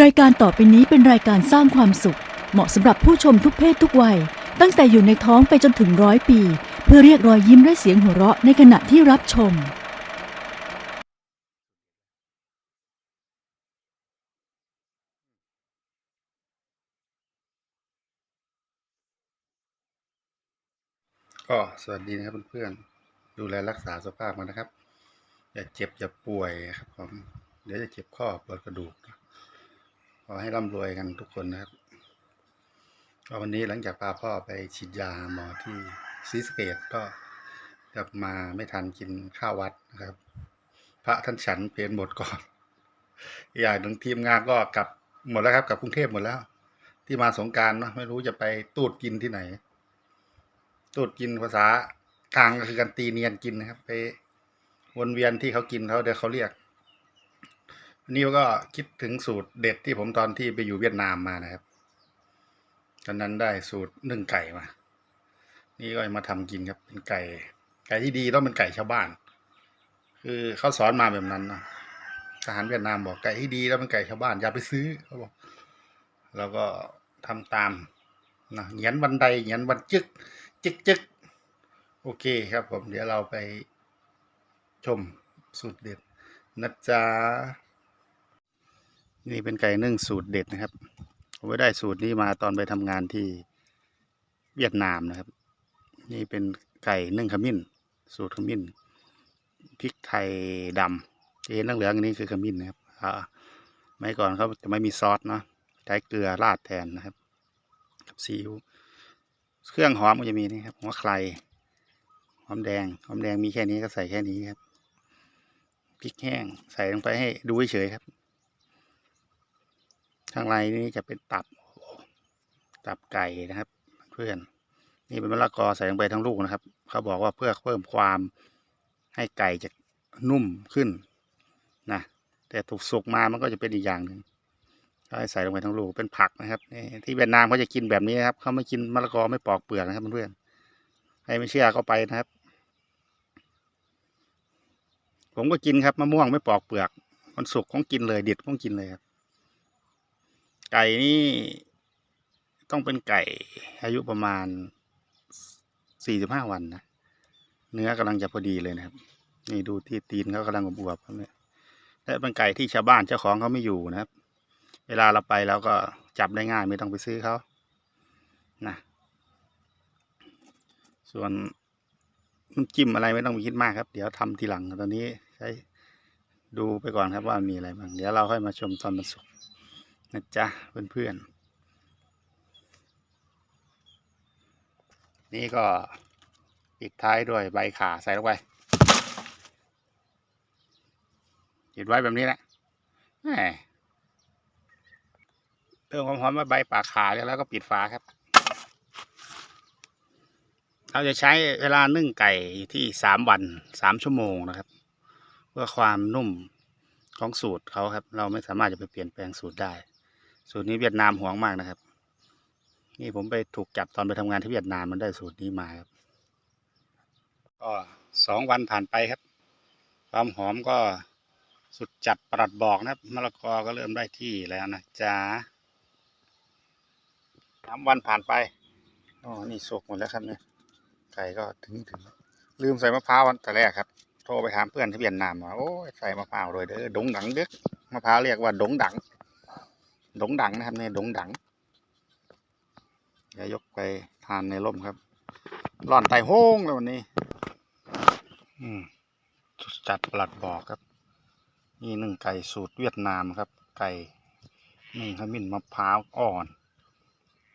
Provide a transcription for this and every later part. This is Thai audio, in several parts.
รายการต่อไปนี้เป็นรายการสร้างความสุข เหมาะสำหรับผู้ชมทุกเพศทุกวัย ตั้งแต่อยู่ในท้องไปจนถึงร้อยปี เพื่อเรียกรอยยิ้มและเสียงหัวเราะในขณะที่รับชม ก็สวัสดีนะครับเพื่อนๆดูแลรักษาสุขภาพกันนะครับ อย่าเจ็บอย่าป่วยครับผมเดี๋ยวจะเจ็บข้อปวดกระดูกนะ อให้ร่ำรวยกันทุกคนนะครับวันนี้หลังจากพาพ่อไปฉีดยาหมอที่ซีสเกตก็กลับมาไม่ทันกินข้าววัดนะครับ พระท่านฉันเพลนหมดก่อนอย่างหนึ่งทีมงานก็กลับหมดแล้วครับกลับกรุงเทพหมดแล้ว ที่มาสงการเนาะไม่รู้จะไปตูดกินที่ไหน ตูดกินภาษากลางก็คือการตีเนียนกินนะครับ ไปวนเวียนที่เขากินเขาเดี๋ยวเขาเรียก อันนี้ก็คิดถึงสูตรเด็ดที่ผมตอนที่ไปอยู่เวียดนามมานะครับ ตอนนั้นได้สูตรนึ่งไก่มา นี่ก็มาทำกินครับ เป็นไก่ ไก่ที่ดีต้องเป็นไก่ชาวบ้าน คือเขาสอนมาแบบนั้นนะทหารเวียดนามบอกไก่ที่ดีแล้วเป็นไก่ชาวบ้านอย่าไปซื้อเขาบอกแล้วก็ทำตามนะเหยียนบันไดเหยียนบันจึกจึกจึกโอเคครับผมเดี๋ยวเราไปชมสูตรเด็ดนะจ๊ะ นี่เป็นไก่นึ่งสูตรเด็ดนะครับผมไปได้สูตรนี้มาตอนไปทำงานที่เวียดนามนะครับ นี่เป็นไก่นึ่งขมิ้น สูตรขมิ้นพริกไทยดำที่เห็นเหลืองๆอันนี้คือขมิ้นนะครับอ่าไม่ก่อนเขาจะไม่มีซอสเนาะใช้เกลือราดแทนนะครับกับซีอิ๊วเครื่องหอมก็จะมีนี่ครับหัวไครหอมแดงหอมแดงมีแค่นี้ก็ใส่แค่นี้ครับพริกแห้งใส่ลงไปให้ดูเฉยครับ ข้างในนี่จะเป็นตับ ตับไก่นะครับ เพื่อน นี่เป็นมะละกอใส่ลงไปทั้งลูกนะครับ เขาบอกว่าเพื่อเพิ่มความให้ไก่จะนุ่มขึ้นนะ แต่ถูกสุกมามันก็จะเป็นอีกอย่างหนึ่งก็ให้ใส่ลงไปทั้งลูกเป็นผักนะครับที่เวียดนามเขาจะกินแบบนี้นะครับ เขาไม่กินมะละกอไม่ปอกเปลือกนะครับเพื่อนใครไม่เชื่อก็ไปนะครับ ผมก็กินครับมะม่วงไม่ปอกเปลือกมันสุกของกินเลยเด็ดของกินเลยครับ ไก่นี่ต้องเป็นไก่อายุประมาณสี่สิบห้าวันนะเนื้อกำลังจะพอดีเลยนะครับ นี่ดูที่ตีนเขากำลังบวบๆครับเนี่ยและเป็นไก่ที่ชาวบ้านเจ้าของเขาไม่อยู่นะครับ เวลาเราไปเราก็จับได้ง่ายไม่ต้องไปซื้อเขานะส่วนน้ำจิ้มอะไรไม่ต้องไปคิดมากครับ เดี๋ยวทำทีหลังตอนนี้ใช้ดูไปก่อนครับว่ามีอะไรบ้างเดี๋ยวเราค่อยมาชมตอนมันสุก นะจ๊ะเพื่อนๆ นี่ก็ปิดท้ายด้วยใบขาใส่ลงไปปิดไว้แบบนี้แหละแหมเติมความหอมมาใบป่าขาแล้วก็ปิดฝาครับ เราจะใช้เวลานึ่งไก่ที่สามวันสามชั่วโมงนะครับ เพื่อความนุ่มของสูตรเขาครับ เราไม่สามารถจะไปเปลี่ยนแปลงสูตรได้ สูตรนี้เวียดนามห่วงมากนะครับ นี่ผมไปถูกจับตอนไปทำงานที่เวียดนามมันได้สูตรนี้มาครับก็สองวันผ่านไปครับ ความหอมก็สุดจัดประดบอกนะครับมะละกอก็เริ่มได้ที่แล้วนะจ๊ะสามวันผ่านไปอ๋อนี่สุกหมดแล้วครับเนี่ยไก่ก็ถึงถึงลืมใส่มะพร้าววันแต่แรกครับ โทรไปถามเพื่อนที่เวียดนามว่าโอ้ใส่มะพร้าวเลยเด้อดงดังเด้อมะพร้าวเรียกว่าดงดัง ดงดังนะครับเนี่ยดงดังเดี๋ยกไปทานในร่มครับร่อนไตโห้งแล้ววันนี้ อืมจัดปลัดบอกครับ นี่หนึ่งไก่สูตรเวียดนามครับ ไก่หนึ่งขมิ้นมะพร้าวอ่อน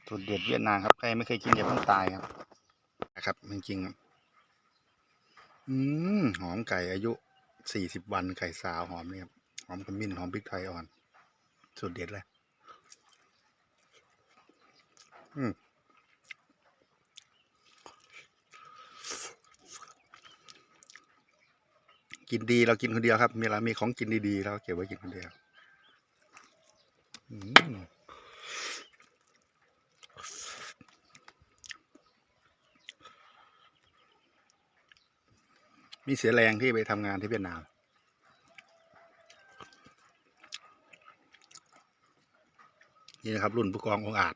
สูตรเด็ดเวียดนามครับใครไม่เคยกินอย่าเพิ่งตายครับนะครับจริงๆครับอืมหอมไก่อายุสี่สิบวันไก่สาวหอมเนี่ยครับหอมขมิ้นหอมพริกไทยอ่อนสูตรเด็ดเลยอืม กินดีเรากินคนเดียวครับมีเรามีของกินดีๆเราเก็บไว้กินคนเดียวมีเสียแรงที่ไปทำงานที่เวียดนามนี่นะครับ รุ่นผู้กององอาจ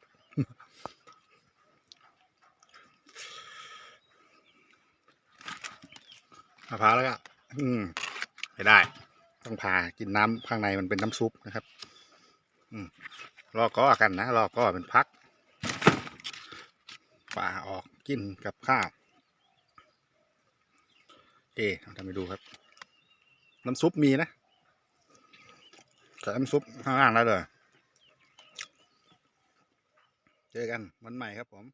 มาพร้าวแล้วก็อืมไม่ได้ ต้องพากินน้ำข้างในมันเป็นน้ำซุปนะครับ อืมรอก็กันนะรอก็เป็นพักป่าออกกินกับข้าวเอ๊ทำไปดูครับ น้ำซุปมีนะใส่น้ำซุปข้างล่างแล้วเลย เจอกันวันใหม่ครับผม